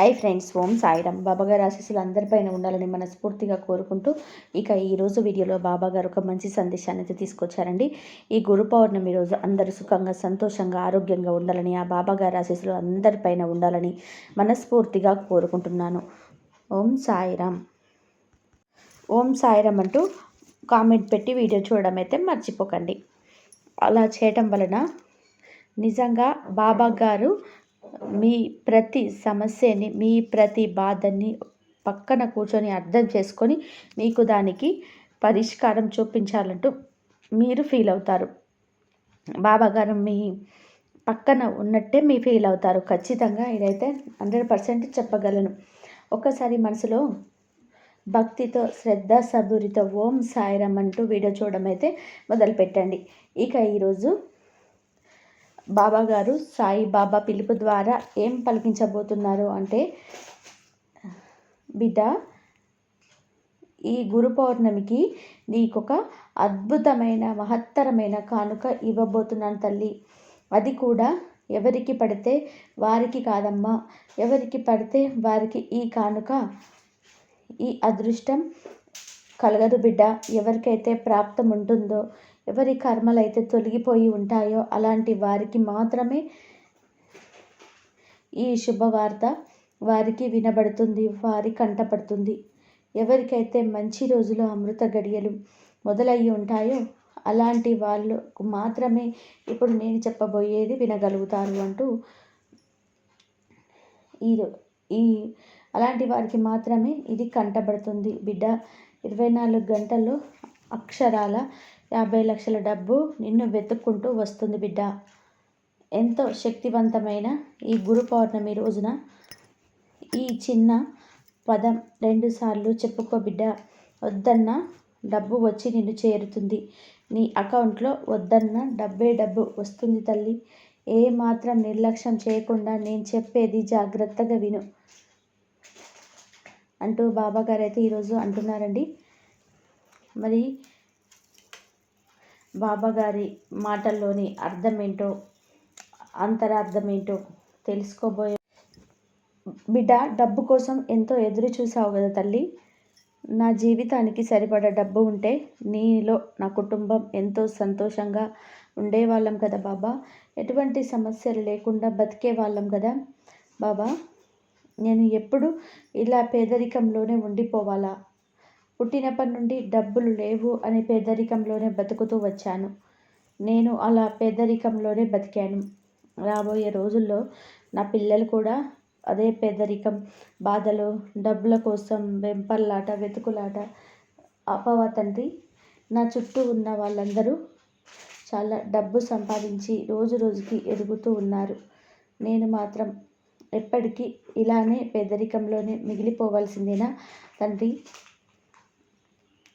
I friends ఓం సాయిరామ్. బాబాగారు ఆశీస్సులు అందరిపైన ఉండాలని మనస్ఫూర్తిగా కోరుకుంటూ ఇక ఈరోజు వీడియోలో బాబాగారు ఒక మంచి సందేశాన్ని అయితే తీసుకొచ్చారండి. ఈ గురు పౌర్ణమి రోజు అందరూ సుఖంగా సంతోషంగా ఆరోగ్యంగా ఉండాలని ఆ బాబాగారు ఆశీస్సులు అందరిపైన ఉండాలని మనస్ఫూర్తిగా కోరుకుంటున్నాను. ఓం సాయిరామ్. ఓం సాయిరామ్ అంటూ కామెంట్ పెట్టి వీడియో చూడడం అయితే మర్చిపోకండి. అలా చేయటం వలన నిజంగా బాబా గారు మీ ప్రతి సమస్యని మీ ప్రతి బాధని పక్కన కూర్చొని అర్థం చేసుకొని మీకు దానికి పరిష్కారం చూపించాలంటూ మీరు ఫీల్ అవుతారు. బాబాగారు మీ పక్కన ఉన్నట్టే మీ ఫీల్ అవుతారు. ఖచ్చితంగా ఇదైతే హండ్రెడ్ పర్సెంట్ చెప్పగలను. ఒక్కసారి మనసులో భక్తితో శ్రద్ధ సబూరితో ఓం సాయిరం అంటూ వీడియో చూడడం అయితే మొదలుపెట్టండి. ఇక ఈరోజు బాబా గారు సాయి బాబా పిలుపు ద్వారా ఏం పలికించబోతున్నారు అంటే బిడ్డ ఈ గురు పౌర్ణమికి నీకొక అద్భుతమైన మహత్తరమైన కానుక ఇవ్వబోతున్నాను తల్లి. అది కూడా ఎవరికి పడితే వారికి కాదమ్మా. ఎవరికి పడితే వారికి ఈ కానుక ఈ అదృష్టం కలగదు బిడ్డ. ఎవరికైతే ప్రాప్తం ఉంటుందో ఎవరి కర్మలు అయితే తొలగిపోయి ఉంటాయో అలాంటి వారికి మాత్రమే ఈ శుభవార్త వారికి వినబడుతుంది వారి కంటపడుతుంది ఎవరికైతే మంచి రోజులు అమృత గడియలు మొదలయ్యి ఉంటాయో అలాంటి వాళ్ళకు మాత్రమే ఇప్పుడు నేను చెప్పబోయేది వినగలుగుతారు అంటూ ఈ ఈ అలాంటి వారికి మాత్రమే ఇది కంటబడుతుంది బిడ్డ ఇరవై నాలుగు గంటల్లో అక్షరాల యాభై లక్షల డబ్బు నిన్ను వెతుక్కుంటూ వస్తుంది బిడ్డ. ఎంతో శక్తివంతమైన ఈ గురు పౌర్ణమి రోజున ఈ చిన్న పదం రెండుసార్లు చెప్పుకో బిడ్డ. వద్దన్న డబ్బు వచ్చి నిన్ను చేరుతుంది. నీ అకౌంట్లో వద్దన్న డబ్బే డబ్బు వస్తుంది తల్లి. ఏ మాత్రం నిర్లక్ష్యం చేయకుండా నేను చెప్పేది జాగ్రత్తగా విను. అంటూ బాబా గారు అయితే ఈరోజు అంటున్నారండి. మరి బాబాగారి మాటల్లోని అర్థమేంటో అంతరార్థమేంటో తెలుసుకోబోయే బిడ్డ డబ్బు కోసం ఎంతో ఎదురు చూసావు కదా తల్లి. నా జీవితానికి సరిపడ డబ్బు ఉంటే నీలో నా కుటుంబం ఎంతో సంతోషంగా ఉండేవాళ్ళం కదా బాబా. ఎటువంటి సమస్యలు లేకుండా బతికే వాళ్ళం కదా బాబా. నేను ఎప్పుడు ఇలా పేదరికంలోనే ఉండిపోవాలా? పుట్టినప్పటి నుండి డబ్బులు లేవు అనే పేదరికంలోనే బతుకుతూ వచ్చాను. నేను అలా పేదరికంలోనే బతికాను. రాబోయే రోజుల్లో నా పిల్లలు కూడా అదే పేదరికం బాధలు డబ్బుల కోసం వెంపర్లాట వెతుకులాట అపవ తండ్రి? నా చుట్టూ ఉన్న వాళ్ళందరూ చాలా డబ్బు సంపాదించి రోజు రోజుకి ఎదుగుతూ ఉన్నారు. నేను మాత్రం ఎప్పటికీ ఇలానే పేదరికంలోనే మిగిలిపోవాల్సిందేనా తండ్రి?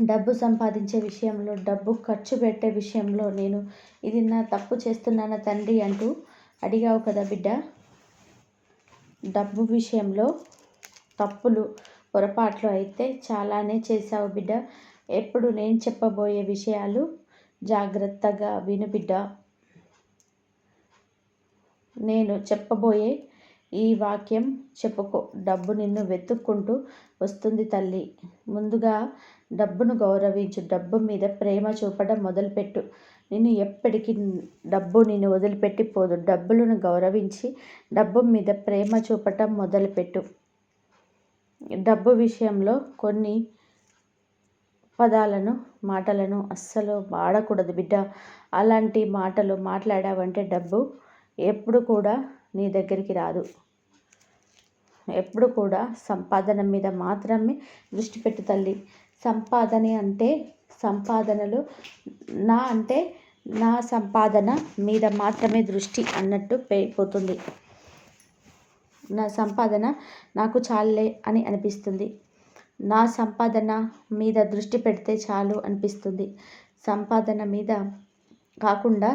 డబ్బు సంపాదించే విషయంలో డబ్బు ఖర్చు పెట్టే విషయంలో నేను ఇది నా తప్పు చేస్తున్నానా తండ్రి అంటూ అడిగావు కదా బిడ్డ. డబ్బు విషయంలో తప్పులు పొరపాట్లు అయితే చాలానే చేశావు బిడ్డ. ఎప్పుడు నేను చెప్పబోయే విషయాలు జాగ్రత్తగా విను బిడ్డ. నేను చెప్పబోయే ఈ వాక్యం చెప్పుకో. డబ్బు నిన్ను వెతుక్కుంటూ వస్తుంది తల్లి. ముందుగా డబ్బును గౌరవించు. డబ్బు మీద ప్రేమ చూపడం మొదలుపెట్టు. నేను ఎప్పటికీ డబ్బు నేను వదిలిపెట్టి పోదు. డబ్బులను గౌరవించి డబ్బు మీద ప్రేమ చూపటం మొదలుపెట్టు. డబ్బు విషయంలో కొన్ని పదాలను మాటలను అస్సలు వాడకూడదు బిడ్డ. అలాంటి మాటలు మాట్లాడావంటే డబ్బు ఎప్పుడు కూడా నీ దగ్గరికి రాదు. ఎప్పుడు కూడా సంపాదన మీద మాత్రమే దృష్టి పెట్టు తల్లి. సంపాదన అంటే సంపాదనలు నా అంటే నా సంపాదన మీద మాత్రమే దృష్టి అన్నట్టు పోతుంది. నా సంపాదన నాకు చాలే అని అనిపిస్తుంది. నా సంపాదన మీద దృష్టి పెడితే చాలు అనిపిస్తుంది. సంపాదన మీద కాకుండా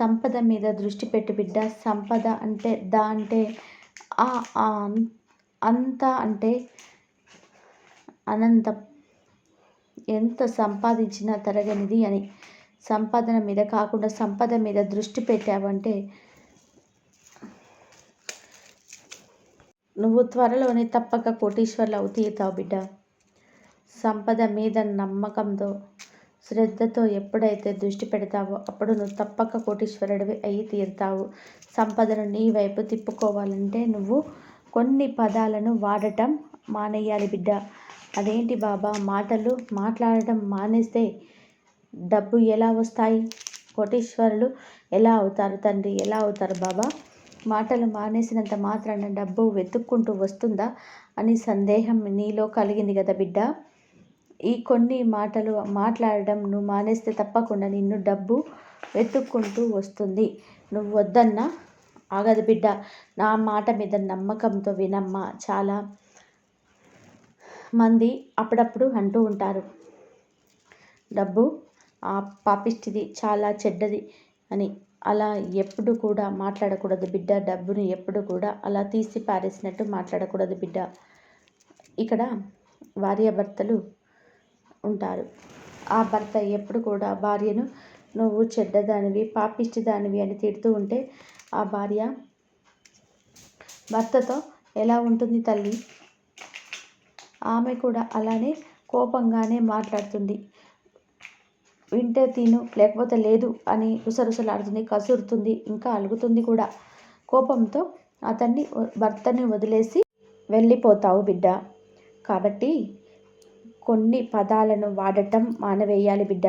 సంపద మీద దృష్టి పెట్టు బిడ్డ. సంపద అంటే దా అంటే అంత అంటే అనంతం. ఎంత సంపాదించినా తరగనిది అని. సంపాదన మీద కాకుండా సంపద మీద దృష్టి పెట్టావంటే నువ్వు త్వరలోనే తప్పక కోటీశ్వర్లు అవుతీతావు బిడ్డ. సంపద మీద నమ్మకంతో శ్రద్ధతో ఎప్పుడైతే దృష్టి పెడతావో అప్పుడు నువ్వు తప్పక కోటీశ్వరుడివి అయి తీరుతావు. సంపదను నీ వైపు తిప్పుకోవాలంటే నువ్వు కొన్ని పదాలను వాడటం మానేయాలి బిడ్డ. అదేంటి బాబా? మాటలు మాట్లాడటం మానేస్తే డబ్బు ఎలా వస్తాయి? కోటీశ్వరులు ఎలా అవుతారు తండ్రి? ఎలా అవుతారు బాబా? మాటలు మానేసినంత మాత్రాన డబ్బు వెతుక్కుంటూ వస్తుందా? అని సందేహం నీలో కలిగింది కదా బిడ్డ. ఈ కొన్ని మాటలు మాట్లాడడం నువ్వు మానేస్తే తప్పకుండా నిన్ను డబ్బు వెతుక్కుంటూ వస్తుంది. నువ్వు వద్దన్నా? ఆగదు బిడ్డ. నా మాట మీద నమ్మకంతో వినమ్మా. చాలా మంది అప్పుడప్పుడు అంటూ ఉంటారు. డబ్బు ఆ పాపిష్టిది చాలా చెడ్డది అని. అలా ఎప్పుడు కూడా మాట్లాడకూడదు బిడ్డ. డబ్బుని ఎప్పుడు కూడా అలా తీసి పారేసినట్టు మాట్లాడకూడదు బిడ్డ. ఇక్కడ భార్యాభర్తలు ఉంటారు. ఆ భర్త ఎప్పుడు కూడా భార్యను నువ్వు చెడ్డదానివి పాపిష్టి దానివి అని తిడుతూ ఉంటే ఆ భార్య భర్తతో ఎలా ఉంటుంది తల్లి? ఆమె కూడా అలానే కోపంగానే మాట్లాడుతుంది. వింటే తిను లేకపోతే లేదు అని ఉసరుసలాడుతుంది కసురుతుంది ఇంకా అలుగుతుంది కూడా. కోపంతో అతన్ని భర్తని వదిలేసి వెళ్ళిపోతావు బిడ్డ. కాబట్టి కొన్ని పదాలను వాడటం మానవేయాలి బిడ్డ.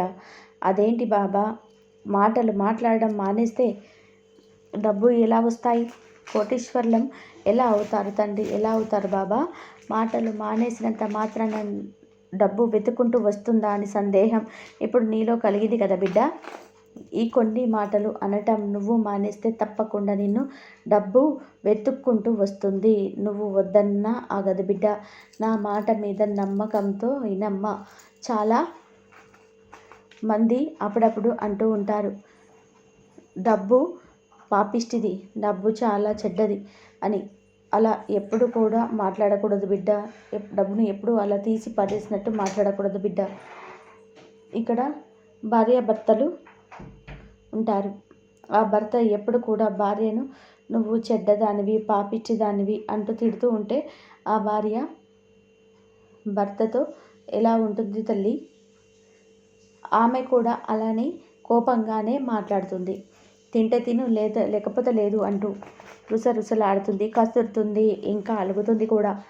అదేంటి బాబా? మాటలు మాట్లాడడం మానేస్తే డబ్బు ఎలా వస్తాయి? కోటీశ్వర్లం ఎలా అవుతారు తండ్రి? ఎలా అవుతారు బాబా? మాటలు మానేసినంత మాత్రాన డబ్బు వెతుకుంటూ వస్తుందా అని సందేహం ఇప్పుడు నీలో కలిగింది కదా బిడ్డ? ఈ కొన్ని మాటలు అనటం నువ్వు మానేస్తే తప్పకుండా నిన్ను డబ్బు వెతుక్కుంటూ వస్తుంది. నువ్వు వద్దన్నా ఆగదు బిడ్డ. నా మాట మీద నమ్మకంతో వినమ్మ చాలా మంది అప్పుడప్పుడు అంటూ ఉంటారు. డబ్బు పాపిష్టిది. డబ్బు చాలా చెడ్డది అని. అలా ఎప్పుడు కూడా మాట్లాడకూడదు బిడ్డ. డబ్బును ఎప్పుడు అలా తీసి పడేసినట్టు మాట్లాడకూడదు బిడ్డ. ఇక్కడ భార్యాభర్తలు ఉంటారు. ఆ భర్త ఎప్పుడు కూడా భార్యను నువ్వు చెడ్డదానివి పాపిచ్చిదానివి అంటూ తిడుతూ ఉంటే ఆ భార్య భర్తతో ఎలా ఉంటుంది తల్లి? ఆమె కూడా అలానే కోపంగానే మాట్లాడుతుంది. తింటే తిను లేద లేకపోతే లేదు అంటూ రుసరుసలాడుతుంది కసురుతుంది ఇంకా అలుగుతుంది కూడా.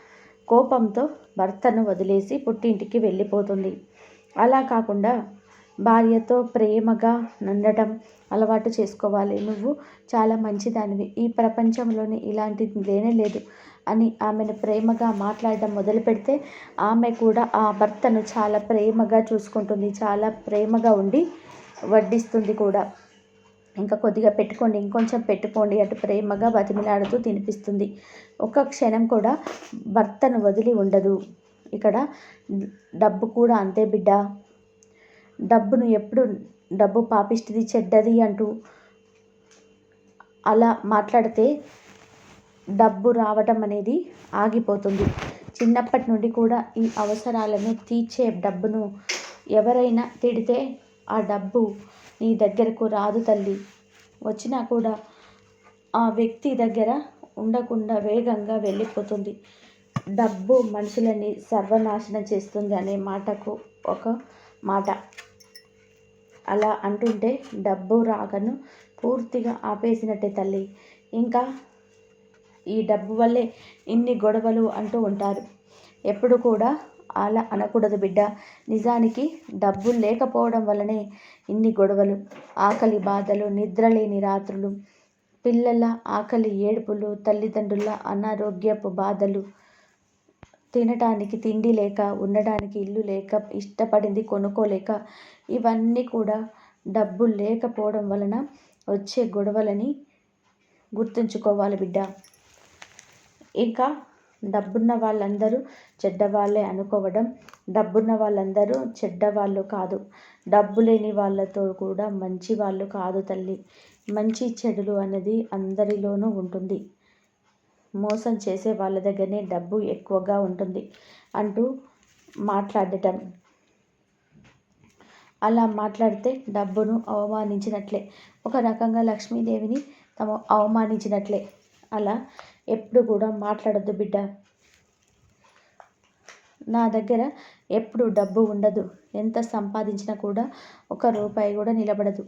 కోపంతో భర్తను వదిలేసి పుట్టింటికి వెళ్ళిపోతుంది. అలా కాకుండా భార్యతో ప్రేమగా ఉండటం అలవాటు చేసుకోవాలి. నువ్వు చాలా మంచిదానివి. ఈ ప్రపంచంలోని ఇలాంటిది లేనే లేదు అని ఆమెను ప్రేమగా మాట్లాడడం మొదలు పెడితే ఆమె కూడా ఆ భర్తను చాలా ప్రేమగా చూసుకుంటుంది. చాలా ప్రేమగా ఉండి వడ్డిస్తుంది కూడా. ఇంకా కొద్దిగా పెట్టుకోండి ఇంకొంచెం పెట్టుకోండి అటు ప్రేమగా బతిమిలాడుతూ తినిపిస్తుంది. ఒక క్షణం కూడా భర్తను వదిలి ఉండదు. ఇక్కడ డబ్బు కూడా అంతే బిడ్డ. డబ్బును ఎప్పుడు డబ్బు పాపిస్తుంది చెడ్డది అంటూ అలా మాట్లాడితే డబ్బు రావటం అనేది ఆగిపోతుంది. చిన్నప్పటి నుండి కూడా ఈ అవసరాలను తీర్చే డబ్బును ఎవరైనా తిడితే ఆ డబ్బు నీ దగ్గరకు రాదు తల్లి. వచ్చినా కూడా ఆ వ్యక్తి దగ్గర ఉండకుండా వేగంగా వెళ్ళిపోతుంది. డబ్బు మనుషులని సర్వనాశనం చేస్తుంది అనే మాటకు ఒక మాట. అలా అంటుంటే డబ్బు రాగను పూర్తిగా ఆపేసినట్టే తల్లి. ఇంకా ఈ డబ్బు వల్లే ఇన్ని గొడవలు అంటూ ఉంటారు. ఎప్పుడు కూడా అలా అనకూడదు బిడ్డ. నిజానికి డబ్బు లేకపోవడం వల్లనే ఇన్ని గొడవలు ఆకలి బాధలు నిద్రలేని రాత్రులు పిల్లల ఆకలి ఏడుపులు తల్లిదండ్రుల అనారోగ్యపు బాధలు తినటానికి తిండి లేక ఉండడానికి ఇల్లు లేక ఇష్టపడింది కొనుక్కోలేక ఇవన్నీ కూడా డబ్బు లేకపోవడం వలన వచ్చే గొడవలని గుర్తుంచుకోవాలి బిడ్డ. ఇంకా డబ్బున్న వాళ్ళందరూ చెడ్డవాళ్ళే అనుకోవడం డబ్బున్న వాళ్ళందరూ చెడ్డవాళ్ళు కాదు. డబ్బు లేని వాళ్ళతో కూడా మంచి వాళ్ళు కాదు తల్లి. మంచి చెడులు అనేది అందరిలోనూ ఉంటుంది. మోసం చేసే వాళ్ళ దగ్గరనే డబ్బు ఎక్కువగా ఉంటుంది అంటూ మాట్లాడటం. అలా మాట్లాడితే డబ్బును అవమానించినట్లే. ఒక రకంగా లక్ష్మీదేవిని తమ అవమానించినట్లే. అలా ఎప్పుడు కూడా మాట్లాడద్దు బిడ్డ. నా దగ్గర ఎప్పుడు డబ్బు ఉండదు. ఎంత సంపాదించినా కూడా ఒక రూపాయి కూడా నిలబడదు.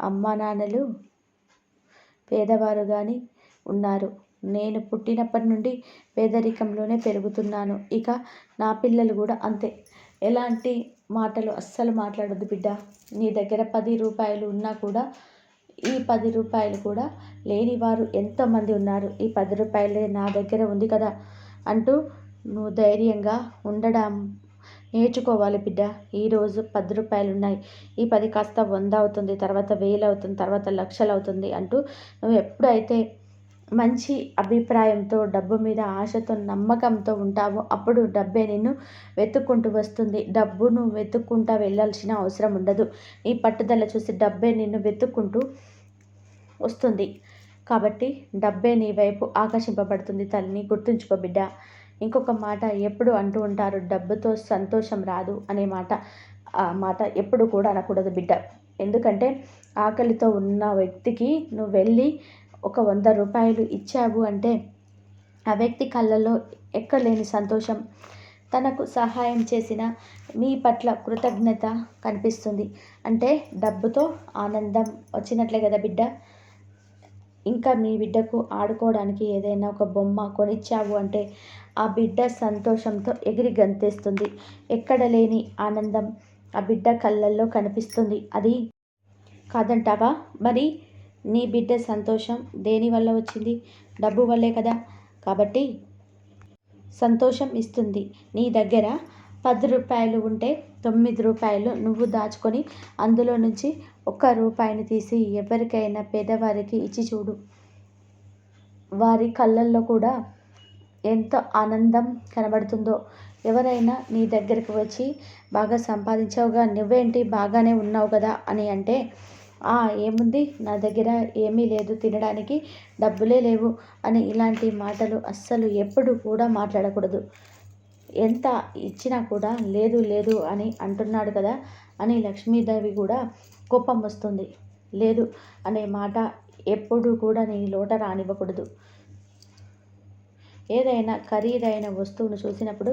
అమ్మా నాన్నలు పేదవారు కానీ ఉన్నారు. నేను పుట్టినప్పటి నుండి పేదరికంలోనే పెరుగుతున్నాను. ఇక నా పిల్లలు కూడా అంతే. ఎలాంటి మాటలు అస్సలు మాట్లాడొద్దు బిడ్డ. నీ దగ్గర పది రూపాయలు ఉన్నా కూడా ఈ పది రూపాయలు కూడా లేని వారు ఎంతోమంది ఉన్నారు. ఈ పది రూపాయలే నా దగ్గర ఉంది కదా అంటూ నువ్వు ధైర్యంగా ఉండడం నేర్చుకోవాలి బిడ్డ. ఈరోజు పది రూపాయలు ఉన్నాయి ఈ పది కాస్త వంద అవుతుంది తర్వాత వేలు అవుతుంది తర్వాత లక్షలు అవుతుంది అంటూ నువ్వు ఎప్పుడైతే మంచి అభిప్రాయంతో డబ్బు మీద ఆశతో నమ్మకంతో ఉంటావో అప్పుడు డబ్బే నిన్ను వెతుక్కుంటూ వస్తుంది. డబ్బును వెతుక్కుంటా వెళ్ళాల్సిన అవసరం ఉండదు. ఈ పట్టుదల చూసి డబ్బే నిన్ను వెతుక్కుంటూ వస్తుంది. కాబట్టి డబ్బే నీ వైపు ఆకర్షింపబడుతుంది తల్లిని గుర్తుంచుకో బిడ్డ. ఇంకొక మాట ఎప్పుడు అంటూ ఉంటారు డబ్బుతో సంతోషం రాదు అనే మాట. ఆ మాట ఎప్పుడు కూడా అనకూడదు బిడ్డ. ఎందుకంటే ఆకలితో ఉన్న వ్యక్తికి నువ్వు వెళ్ళి ఒక వంద రూపాయలు ఇచ్చావు అంటే ఆ వ్యక్తి కళ్ళల్లో ఎక్కలేని సంతోషం. తనకు సహాయం చేసిన మీ పట్ల కృతజ్ఞత కనిపిస్తుంది. అంటే డబ్బుతో ఆనందం వచ్చినట్లే కదా బిడ్డ? ఇంకా మీ బిడ్డకు ఆడుకోవడానికి ఏదైనా ఒక బొమ్మ కొనిచ్చావు అంటే ఆ బిడ్డ సంతోషంతో ఎగిరి గంతేస్తుంది. ఎక్కడ లేని ఆనందం ఆ బిడ్డ కళ్ళల్లో కనిపిస్తుంది. అది కాదంటావా? మరి నీ బిడ్డ సంతోషం దేని వల్ల వచ్చింది? డబ్బు వల్లే కదా. కాబట్టి సంతోషం ఇస్తుంది. నీ దగ్గర పది రూపాయలు ఉంటే తొమ్మిది రూపాయలు నువ్వు దాచుకొని అందులో నుంచి ఒక్క రూపాయిని తీసి ఎవరికైనా పేదవారికి ఇచ్చి చూడు. వారి కళ్ళల్లో కూడా ఎంత ఆనందం కనబడుతుందో. ఎవరైనా నీ దగ్గరికి వచ్చి బాగా సంపాదించావుగా నువ్వేంటి బాగానే ఉన్నావు కదా అని అంటే ఏముంది? నా దగ్గర ఏమీ లేదు తినడానికి డబ్బులే లేవు అని ఇలాంటి మాటలు అస్సలు ఎప్పుడు కూడా మాట్లాడకూడదు. ఎంత ఇచ్చినా కూడా లేదు లేదు అని అంటున్నాడు కదా అని లక్ష్మీదేవి కూడా కోపం వస్తుంది. లేదు అనే మాట ఎప్పుడు కూడా నీ లోట రానివ్వకూడదు. ఏదైనా ఖరీదైన వస్తువును చూసినప్పుడు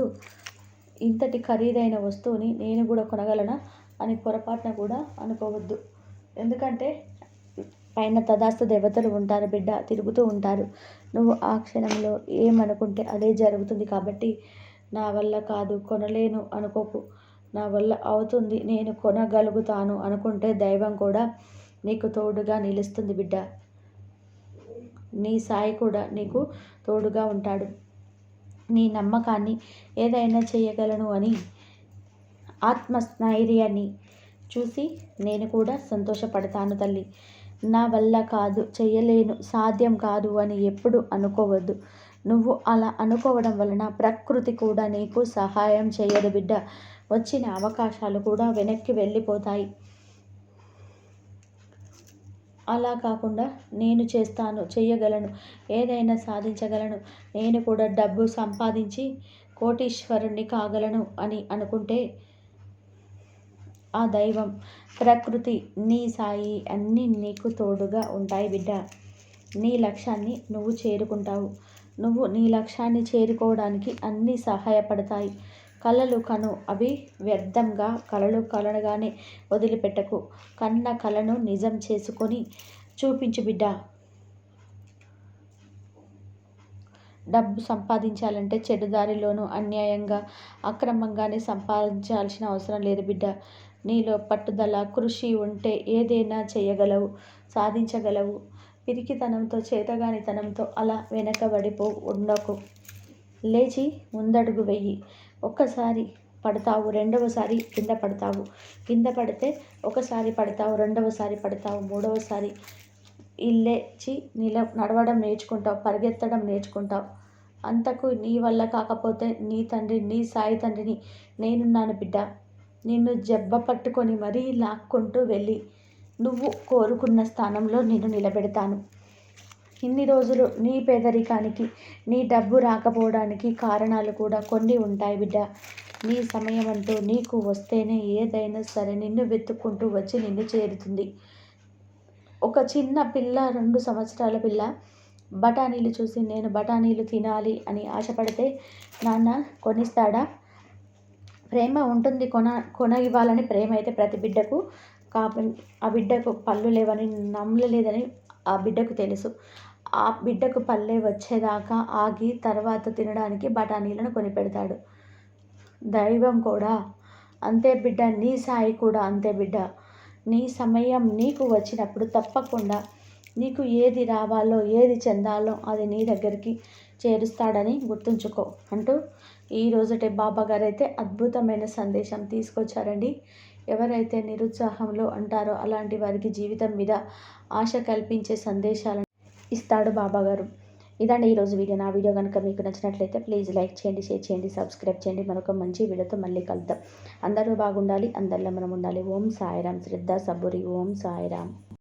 ఇంతటి ఖరీదైన వస్తువుని నేను కూడా కొనగలనా అని పొరపాటున కూడా అనుకోవద్దు. ఎందుకంటే పైన తదాస్తు దేవతలు ఉంటారు బిడ్డ తిరుగుతూ ఉంటారు. నువ్వు ఆ క్షణంలో ఏమనుకుంటే అదే జరుగుతుంది కాబట్టి నా వల్ల కాదు కొనలేను అనుకోకు. నా వల్ల అవుతుంది నేను కొనగలుగుతాను అనుకుంటే దైవం కూడా నీకు తోడుగా నిలుస్తుంది బిడ్డ. నీ సాయి కూడా నీకు తోడుగా ఉంటాడు. నీ నమ్మకాన్ని ఏదైనా చేయగలను అని ఆత్మస్థైర్యాన్ని చూసి నేను కూడా సంతోషపడతాను తల్లి. నా వల్ల కాదు చేయలేను సాధ్యం కాదు అని ఎప్పుడు అనుకోవద్దు. నువ్వు అలా అనుకోవడం వలన ప్రకృతి కూడా నీకు సహాయం చేయదు బిడ్డ. వచ్చిన అవకాశాలు కూడా వెనక్కి వెళ్ళిపోతాయి. అలా కాకుండా నేను చేస్తాను చెయ్యగలను ఏదైనా సాధించగలను. నేను కూడా డబ్బు సంపాదించి కోటీశ్వరుణ్ణి కాగలను అని అనుకుంటే ఆ దైవం ప్రకృతి నీ సాయి అన్నీ నీకు తోడుగా ఉంటాయి బిడ్డ. నీ లక్ష్యాన్ని నువ్వు చేరుకుంటావు. నువ్వు నీ లక్ష్యాన్ని చేరుకోవడానికి అన్నీ సహాయపడతాయి. కళలు కను అవి వ్యర్థంగా కళలు కలనగానే వదిలిపెట్టకు. కన్న కళను నిజం చేసుకొని చూపించు బిడ్డ. డబ్బు సంపాదించాలంటే చెడుదారిలోనూ అన్యాయంగా అక్రమంగానే సంపాదించాల్సిన అవసరం లేదు బిడ్డ. నీలో పట్టుదల కృషి ఉంటే ఏదైనా చేయగలవు సాధించగలవు. పిరికితనంతో చేతగానితనంతో అలా వెనకబడిపో ఉండకు. లేచి ముందడుగు వెయ్యి ఒక్కసారి పడతావు రెండవసారి కింద పడతావు. కింద పడితే ఒకసారి పడతావు రెండవసారి పడతావు మూడవసారి ఇల్లేచి నిల నడవడం నేర్చుకుంటావు పరిగెత్తడం నేర్చుకుంటావు. అంతకు నీ వల్ల కాకపోతే నీ తండ్రి నీ సాయి తండ్రిని నేనున్నాను బిడ్డ. నిన్ను జబ్బ పట్టుకొని మరీ లాక్కుంటూ వెళ్ళి నువ్వు కోరుకున్న స్థానంలో నేను నిలబెడతాను. ఇన్ని రోజులు నీ పేదరికానికి నీ డబ్బు రాకపోవడానికి కారణాలు కూడా కొన్ని ఉంటాయి బిడ్డ. నీ సమయం అంటూ నీకు వస్తేనే ఏదైనా సరే నిన్ను వెతుక్కుంటూ వచ్చి నిన్ను చేరుతుంది. ఒక చిన్న పిల్ల రెండు సంవత్సరాల పిల్ల బఠానీలు చూసి నేను బఠానీలు తినాలి అని ఆశపడితే నాన్న కొనిస్తాడా? ప్రేమ ఉంటుంది కొన కొన ఇవ్వాలని ప్రేమ అయితే ప్రతి బిడ్డకు. కాప ఆ బిడ్డకు పళ్ళు లేవని నమ్మలేదని ఆ బిడ్డకు తెలుసు. ఆ బిడ్డకు పల్లె వచ్చేదాకా ఆగి తర్వాత తినడానికి బఠానీలను కొనిపెడతాడు. దైవం కూడా. అంతే బిడ్డ నీ సాయి కూడా అంతే బిడ్డ. నీ సమయం నీకు వచ్చినప్పుడు తప్పకుండా నీకు ఏది రావాలో ఏది చెందాలో అది నీ దగ్గరికి చేరుస్తాడని గుర్తుంచుకో అంటూ ఈ రోజుటే బాబా గారు అయితే అద్భుతమైన సందేశం తీసుకొచ్చారండి. ఎవరైతే నిరుత్సాహంలో అంటారో అలాంటి వారికి జీవితం మీద ఆశ కల్పించే సందేశాలను ఇస్తాడు బాబా గారు. ఇదండి ఈరోజు వీడియో. నా వీడియో కనుక మీకు నచ్చినట్లయితే ప్లీజ్ లైక్ చేయండి షేర్ చేయండి సబ్స్క్రైబ్ చేయండి. మరొక మంచి వీడియోతో మళ్ళీ కలుద్దాం. అందరూ బాగుండాలి అందరిలో మనం ఉండాలి. ఓం సాయిరామ్ శ్రద్ధ సబ్బురి ఓం సాయిరామ్.